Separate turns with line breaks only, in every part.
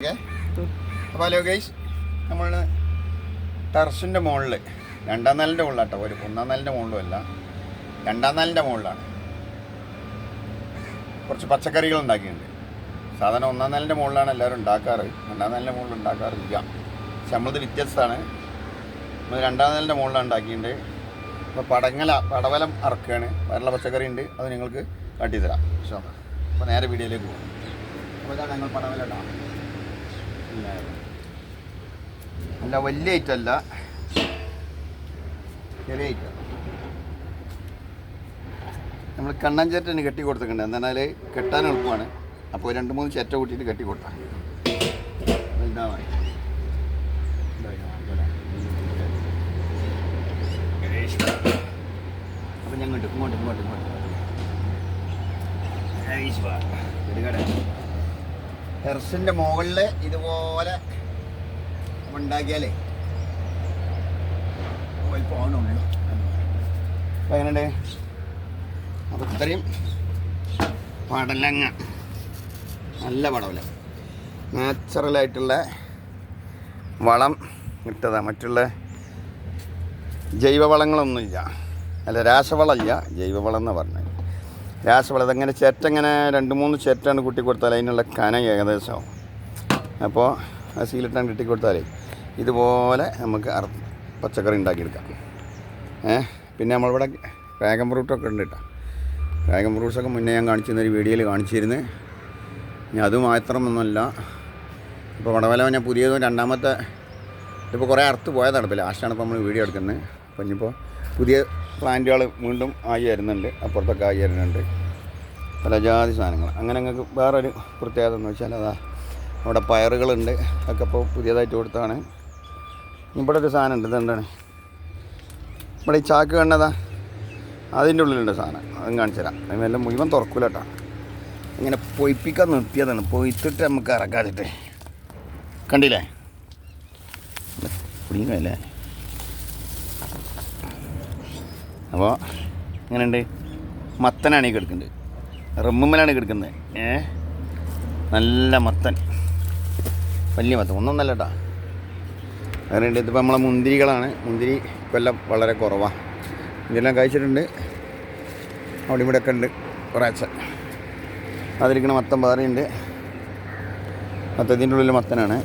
Okay. അപ്പോൾ hello guys നമ്മൾ ടെറസിന്റെ മുകളിൽ രണ്ടാം നാലിന്റെ മുകളിലാട്ടോ ഒരു ഒന്നാം നാലിന്റെ മുകളിലും അല്ല രണ്ടാം നാലിന്റെ മുകളിലാണ് കുറച്ച് പച്ചക്കറികൾ ഉണ്ടാക്കിയിട്ടുണ്ട്. സാധാരണ ഒന്നാം നാലിന്റെ മുകളിലാണ് എല്ലാവരും ഉണ്ടാക്കാറ്. രണ്ടാം നാലിന്റെ മുകളിൽ ഉണ്ടാക്കാറില്ല. പക്ഷെ നമ്മളത് വ്യത്യസ്തമാണ്. നമ്മൾ രണ്ടാം നാലിന്റെ മുകളിലാണ് ഉണ്ടാക്കിയിട്ടുണ്ട്. അപ്പോൾ പടങ്ങല പടവലം അറക്കുകയാണ് വേറെ പച്ചക്കറി ഉണ്ട് അത് നിങ്ങൾക്ക് കാട്ടിത്തരാം. പക്ഷേ അപ്പോൾ നേരെ വീഡിയോയിലേക്ക് പോകും. അപ്പോൾ ഇതാണ് ഞങ്ങൾ പടവലം അല്ല വലിയ ഐറ്റം അല്ല. ചെറിയ ഐറ്റം നമ്മൾ കണ്ണൻ ചേട്ടന് കെട്ടി കൊടുത്തിട്ടുണ്ട്. എന്നാൽ കെട്ടാൻ എളുപ്പമാണ്. അപ്പോൾ രണ്ട് മൂന്ന് ചേറ്റ കൂട്ടിയിട്ട് കെട്ടി കൊടുത്താൽ വലുതാണ് അപ്പം ഞങ്ങോട്ട് ഇങ്ങോട്ട് ഇങ്ങോട്ട് ഇങ്ങോട്ട്. ടെറസിന്റെ മുകളിൽ ഇതുപോലെ ഉണ്ടാക്കിയാലേ. എങ്ങനെയുണ്ട്? അപ്പോൾ ഇത്രയും പടലങ്ങ. നല്ല പടവല. നാച്ചുറലായിട്ടുള്ള വളം ഇട്ടതാണ് മറ്റുള്ള ജൈവവളങ്ങളൊന്നുമില്ല. അല്ല രാസവളമില്ല ജൈവവളം എന്ന് പറഞ്ഞത്. രാസവളം അതങ്ങനെ ചെറ്റങ്ങനെ രണ്ട് മൂന്ന് ചെറ്റാണ് കുട്ടി കൊടുത്താൽ അതിനുള്ള കന ഏകദേശം. അപ്പോൾ ആ സീലിട്ടാണ് കിട്ടി കൊടുത്താലേ ഇതുപോലെ നമുക്ക് അറ പച്ചക്കറി ഉണ്ടാക്കിയെടുക്കാം. ഏ പിന്നെ നമ്മളിവിടെ ഡ്രാഗൺ ഫ്രൂട്ടൊക്കെ ഉണ്ട് കേട്ടോ ഡ്രാഗൺ ഫ്രൂട്ട്സൊക്കെ മുന്നേ ഞാൻ കാണിച്ചിരുന്ന ഒരു വീഡിയോയിൽ കാണിച്ചിരുന്നു. ഇനി അത് മാത്രമൊന്നുമല്ല ഇപ്പോൾ വടവല ഞാൻ പുതിയതും രണ്ടാമത്തെ ഇപ്പോൾ കുറേ അറുത്ത് പോയതാണ് ഇപ്പോൾ ലാസ്റ്റാണ് ഇപ്പോൾ നമ്മൾ വീഡിയോ എടുക്കുന്നത്. അപ്പോൾ ഇനിയിപ്പോൾ പുതിയ പ്ലാന്റുകൾ വീണ്ടും ആയി വരുന്നുണ്ട് അപ്പുറത്തൊക്കെ ആയി വരുന്നുണ്ട്. പല ജാതി സാധനങ്ങൾ. അങ്ങനെ നിങ്ങൾക്ക് വേറൊരു പ്രത്യേകത എന്ന് വെച്ചാൽ അതാ അവിടെ പയറുകളുണ്ട് അതൊക്കെ ഇപ്പോൾ പുതിയതായിട്ട് കൊടുത്താണ് ഇവിടെ ഒരു സാധനം ഉണ്ട് ഇതെന്താണ് ഇവിടെ ഈ ചാക്ക് കണ്ടതാ അതിന്റെ ഉള്ളിലുണ്ട് സാധനം. അതും കാണിച്ചു തരാം. അതിനെല്ലാം മുഴുവൻ തുറക്കൂല കേട്ടോ. ഇങ്ങനെ പൊയ്പ്പിക്കാൻ നിർത്തിയതാണ്. പൊയ്ത്തിട്ട് നമുക്ക് ഇറക്കാതിട്ട്. കണ്ടില്ലേ? കുടുങ്ങിയല്ലേ അപ്പോൾ എങ്ങനെയുണ്ട്? മത്തനാണ് ഈ കിടക്കുന്നത് റമ്മുമ്മലാണ് കിടക്കുന്നത് ഏ? നല്ല മത്തൻ. വലിയ മത്തൻ. ഒന്നൊന്നല്ല കേട്ടോ അങ്ങനെയുണ്ട് ഇതിപ്പോൾ നമ്മളെ മുന്തിരികളാണ്. മുന്തിരി കൊല്ലം വളരെ കുറവാണ് ഇതെല്ലാം കഴിച്ചിട്ടുണ്ട്. അവിടെ ഇവിടെ ഒക്കെ ഉണ്ട്. കുറേച്ച അതിരിക്കണ മത്തൻ പാറയുണ്ട് മത്തത്തിന്റെ ഉള്ളിൽ മത്തനാണ്.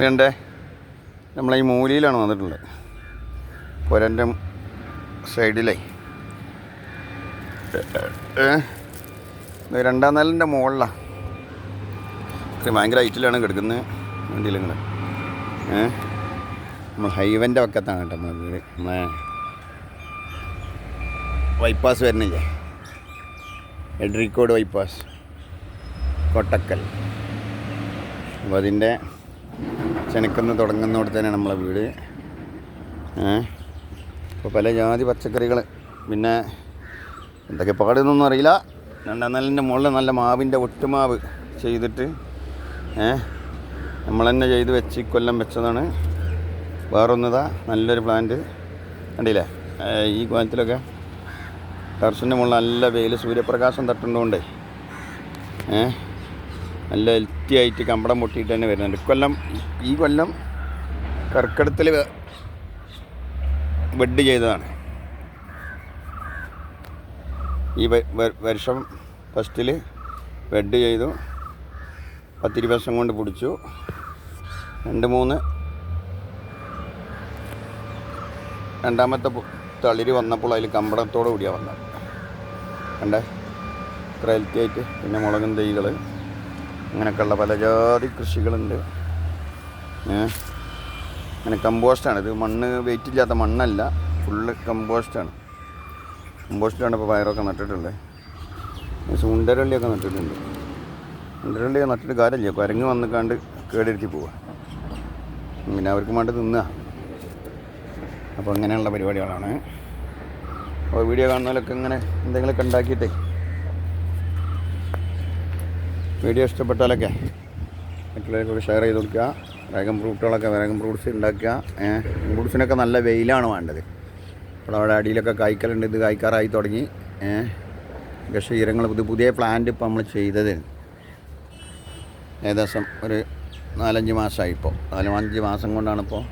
വേണ്ടേ? നമ്മളെ ഈ മൂലയിലാണ് വന്നിട്ടുള്ളത്. പുരന്റെ സൈഡിലേ. രണ്ടാം നിലന്റെ മുകളിലാണ് ഭയങ്കര ഹൈറ്റിലാണ് കിടക്കുന്നത് വണ്ടിയിൽ ഇങ്ങനെ നമ്മൾ ഹൈവന്റെ പക്കത്താണ് കേട്ടോ നമ്മളെ നമ്മളെ ബൈപ്പാസ് വരുന്നില്ലേ? എഡ്രിക്കോട് ബൈപ്പാസ് കൊട്ടക്കൽ. അപ്പോൾ അതിന്റെ ചെനക്കുന്ന തുടങ്ങുന്നിടത്ത് തന്നെയാണ് നമ്മളെ വീട്. അപ്പോൾ പല ജാതി പച്ചക്കറികൾ പിന്നെ എന്തൊക്കെ പാടുന്നൊന്നും അറിയില്ല. രണ്ടാം നിലന്റെ മുകളിൽ നല്ല മാവിന്റെ ഒട്ടുമാവ് ചെയ്തിട്ട് നമ്മൾ തന്നെ ചെയ്ത് വെച്ച് കൊല്ലം വെച്ചതാണ്. വേറൊന്നതാ നല്ലൊരു പ്ലാന്റ് കണ്ടില്ലേ? ഈ കോലത്തിലൊക്കെ ടെറസിന്റെ മുകളിൽ നല്ല വെയിൽ സൂര്യപ്രകാശം തട്ടുന്നതുകൊണ്ട് ഏ? നല്ല ഹെൽത്തി ആയിട്ട് കമ്പടം പൊട്ടിയിട്ട് തന്നെ വരുന്നുണ്ട്. ഇക്കൊല്ലം ഈ കൊല്ലം കർക്കിടത്തിൽ ബെഡ് ചെയ്തതാണ്. ഈ വർഷം ഫസ്റ്റിൽ ബെഡ് ചെയ്തു. പത്തിരുപത് വർഷം കൊണ്ട് പിടിച്ചു. രണ്ട് മൂന്ന് രണ്ടാമത്തെ തളിരി വന്നപ്പോൾ അതിൽ കമ്പടത്തോടു കൂടിയാണ് വന്നത്. കണ്ടേ? ഇത്ര ഹെൽത്തി ആയിട്ട് പിന്നെ മുളകും തൈകൾ അങ്ങനെയൊക്കെയുള്ള പല ജാതി കൃഷികളുണ്ട്. അങ്ങനെ കമ്പോസ്റ്റാണ്. ഇത് മണ്ണ് വെയിറ്റ് ഇല്ലാത്ത മണ്ണല്ല. ഫുള്ള് കമ്പോസ്റ്റാണ്. കമ്പോസ്റ്റാണ് ഇപ്പോൾ പയറൊക്കെ നട്ടിട്ടുള്ളത് സുണ്ടരള്ളിയൊക്കെ നട്ടിട്ടുണ്ട്. സുണ്ടരള്ളിയൊക്കെ നട്ടിട്ട് കാര്യമില്ല. കുരങ്ങ് വന്നിക്കാണ്ട് കേടിരുത്തി പോവുക പിന്നെ അവർക്ക് വേണ്ടി തിന്നുക അപ്പോൾ അങ്ങനെയുള്ള പരിപാടികളാണ്. അപ്പോൾ വീഡിയോ കാണുന്നതിലൊക്കെ ഇങ്ങനെ എന്തെങ്കിലുമൊക്കെ ഉണ്ടാക്കിയിട്ടേ വീഡിയോ ഇഷ്ടപ്പെട്ടാലൊക്കെ മറ്റുള്ളവർക്കൊക്കെ ഷെയർ ചെയ്ത് കൊടുക്കുക. ഡ്രാഗൺ ഫ്രൂട്ടുകളൊക്കെ ഡ്രാഗൺ ഫ്രൂട്ട്സ് ഉണ്ടാക്കുക ഫ്രൂട്ട്സിനൊക്കെ നല്ല വെയിലാണ് വേണ്ടത്. അപ്പോൾ അവിടെ അടിയിലൊക്കെ കായ്ക്കലുണ്ട്. ഇത് കായ്ക്കാറായി തുടങ്ങി. ക്ഷീരങ്ങൾ പുതിയ പുതിയ പ്ലാന്റ് ഇപ്പോൾ നമ്മൾ ചെയ്തത്. ഏകദേശം ഒരു നാലഞ്ച് മാസമായി ഇപ്പോൾ. നാലഞ്ച് മാസം കൊണ്ടാണ് ഇപ്പോൾ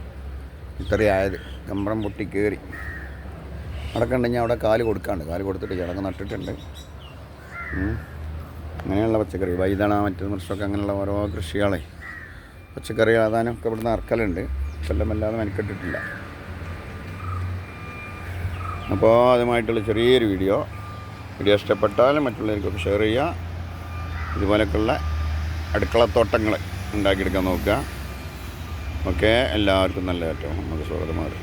ഇത്രയായത് കമ്പ്രം പൊട്ടി കയറി. അടക്കം ഉണ്ടെങ്കിൽ അവിടെ കാൽ കൊടുക്കാണ്ട്. കാൽ കൊടുത്തിട്ട് കിടങ്ങ് നട്ടിട്ടുണ്ട്. അങ്ങനെയുള്ള പച്ചക്കറി വൈതണ മറ്റു മൃഷമൊക്കെ അങ്ങനെയുള്ള ഓരോ കൃഷികളെ പച്ചക്കറി ആദാനമൊക്കെ ഇവിടുന്ന് ഇറക്കലുണ്ട് കൊല്ലമല്ലാതെ മെനക്കെട്ടിട്ടില്ല. അപ്പോൾ അതുമായിട്ടുള്ള ചെറിയൊരു വീഡിയോ. വീഡിയോ ഇഷ്ടപ്പെട്ടാൽ മറ്റുള്ളവർക്കൊക്കെ ഷെയർ ചെയ്യുക. ഇതുപോലൊക്കെയുള്ള അടുക്കളത്തോട്ടങ്ങൾ ഉണ്ടാക്കിയെടുക്കാൻ നോക്കുക. ഓക്കെ എല്ലാവർക്കും നല്ല ഏറ്റവും നമുക്ക് സ്വാഗതമാണ്